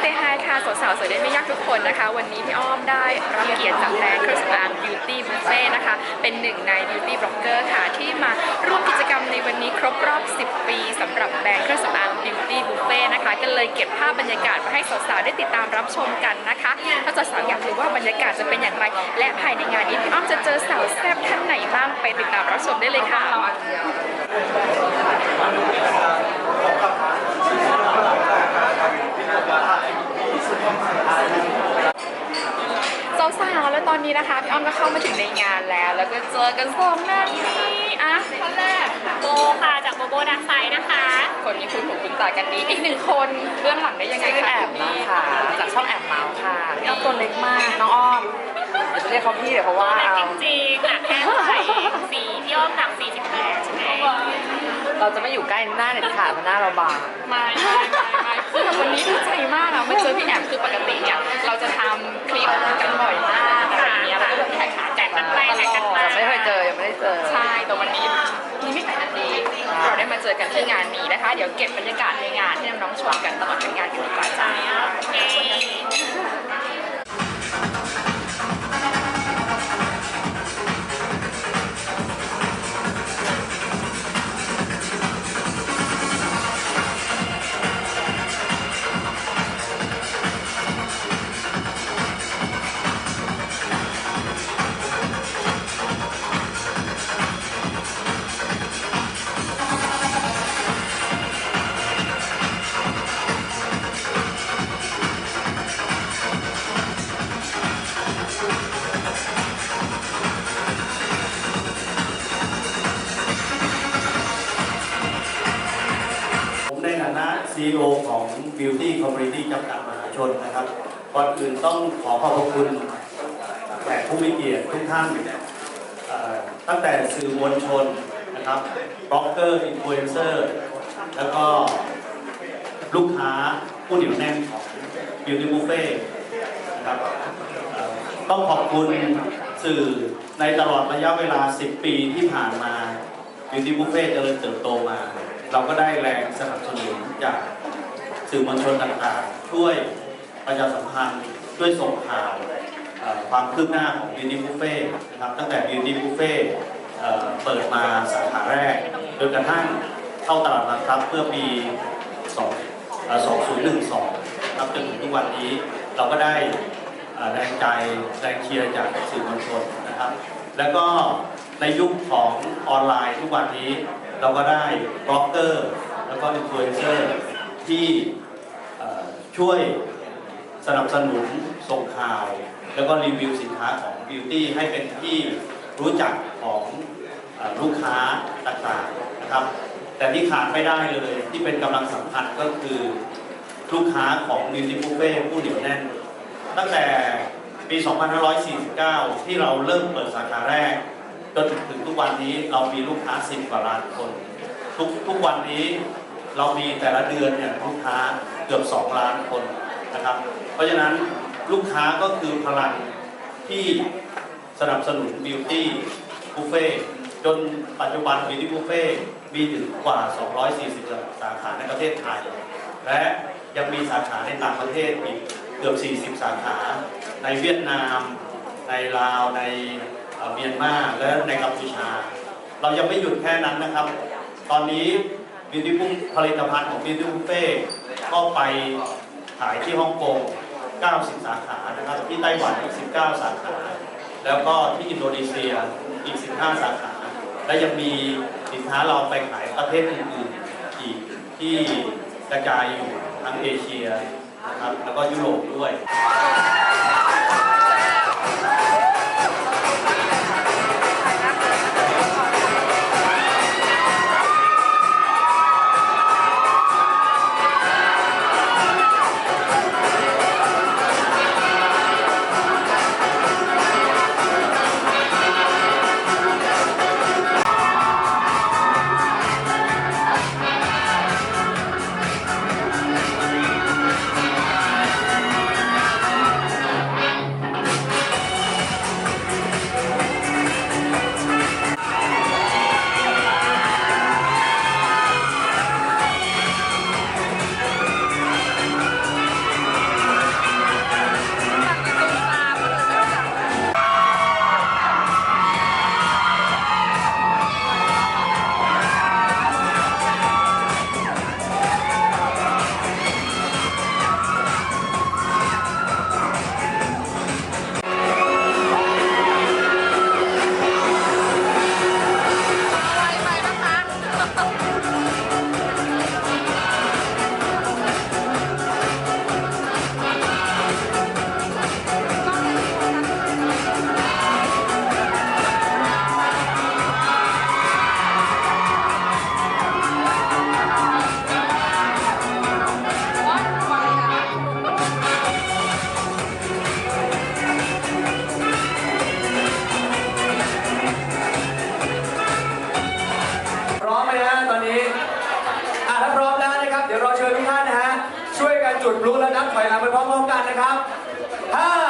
เซฮายค่ะสาวๆสวยได้ไม่ยากทุกคนนะคะ วันนี้พี่อ้อมได้รับเกียรติจากแบรนด์เครื่องสำอาง Beauty Buffet นะคะ เป็นหนึ่งใน Beauty Blogger ค่ะ ที่มาร่วมกิจกรรมในวันนี้ครบรอบ 10 ปีสำหรับแบรนด์เครื่องสำอาง Beauty Buffet นะคะ ก็เลยเก็บภาพบรรยากาศมาให้สาวๆได้ติดตามรับชมกันนะคะ ถ้าสาวๆอยากรู้ว่าบรรยากาศจะเป็นอย่างไร และภายในงานนี้พี่อ้อมจะเจอสาวแซ่บท่านไหนบ้างไปติดตามรับชมได้เลยค่ะ สาวๆ แล้วตอนนี้นะคะพี่อ้อมก็เข้ามาถึงในงานแล้ว แล้วก็เจอกันสองหน้านี้อะคนแรกโบค่ะจากโบโบดักไซด์นะคะคนนี้คุณหูคุณตากันดีอีกหนึ่งคนเบื้องหลังได้ยังไงชื่อคะแอมนะคะจากช่องแอมเมาส์ค่ะพี่อ้อมตัวเล็กมากน้องอ้อมเดี๋ยวจะเรียกเขาพี่เดี๋ยวเพราะว่าแต่เอาจริงๆหนักแค่เท่าไหร่สีพี่อ้อมหนัก48ใช่ไหม เราจะไม่อยู่ใกล้หน้าเด็ดขาดเพราะหน้าเราบาง ไม่ไม่ไม่ไม่คือแบบวันนี้ดีใจมากอะมาเจอพี่แอมคือปกติเนี่ยเราจะทำคลิปกันบ่อยมากอะไรอย่างเงี้ยแล้วก็แบบแท็กหาแจกกันไปแท็กกันมาแต่ไม่เคยเจอยังไม่ได้เจอ ใช่แต่วันนี้นี่ไม่กี่นาทีเราได้มาเจอกันที่งานนี้นะคะ เดี๋ยวเก็บบรรยากาศในงานให้น้องๆชมกันตลอดทั้งงานกันดีกว่าจ้า CEO ของ Beauty Community จำกัดมหาชนนะครับ ก่อนอื่นต้องขอขอบพระคุณแขกผู้มีเกียรติทุกท่านตั้งแต่สื่อมวลชนนะครับบล็อกเกอร์อินฟลูเอนเซอร์แล้วก็ลูกค้าผู้เหนียวแน่นของ Beauty Buffet นะครับต้องขอบคุณสื่อในตลอดระยะเวลา 10 ปีที่ผ่านมา Beauty Buffet เจริญเติบโตมา เราก็ได้แรงสนับสนุนจากสื่อมวลชนต่างๆ ช่วยประชาสัมพันธ์ช่วยส่งข่าวความคืบหน้าของ Beauty Buffet นะครับตั้งแต่ Beauty Buffet เอ่เปิดมาสาขาแรกจนกระทั่งเข้าตลาดหลักทรัพย์เมื่อปี 2012ครับจนถึงทุกวันนี้เราก็ได้แรงใจแรงเชียร์จากสื่อมวลชนนะครับ แล้วก็ในยุคของออนไลน์ทุกวันนี้ เราก็ได้บล็อกเกอร์ แล้วก็อินฟลูเอนเซอร์ที่ช่วยสนับสนุนส่งข่าว แล้วก็รีวิวสินค้าของ Beauty ให้เป็นที่รู้จักของอลูกค้าต่างๆนะครับ แต่ที่ขาดไม่ได้เลยที่เป็นกำลังสำคัญก็คือลูกค้าของ Beauty Buffet ผู้เหนียวแน่น ตั้งแต่ปี 2549 ที่เราเริ่มเปิดสาขาแรก จนถึงทุกวันนี้เรามีลูกค้า10กว่าล้านคน ทุกทุกวันนี้เรามีแต่ละเดือนเนี่ยลูกค้าเกือบ2ล้านคนนะครับ เพราะฉะนั้นลูกค้าก็คือพลังที่สนับสนุนบิวตี้บุฟเฟ่จนปัจจุบันบิวตี้บุฟเฟ่มีถึงกว่า 240 สาขาในประเทศไทย และยังมีสาขาในต่างประเทศอีกเกือบ 40 สาขา ในเวียดนาม ในลาว ใน เอ่อเมียนมาและในกัมพูชา เรายังไม่หยุดแค่นั้นนะครับ ตอนนี้บิวตี้บุผลิตภัณฑ์ของบิวตี้บุฟเฟ่ก็ไปขายที่ฮ่องกง 90 สาขานะครับ ที่ไต้หวันอีก 19 สาขา แล้วก็ที่อินโดนีเซียอีก 15 สาขา และยังมีสินค้าเราไปขายประเทศอื่นๆอีกที่กระจายอยู่ทั้งเอเชียนะครับแล้วก็ยุโรปด้วย ลุกท่านะฮะช่วยกันจุดพลุและนับถอยหลังไปพร้อมๆกันนะครับ5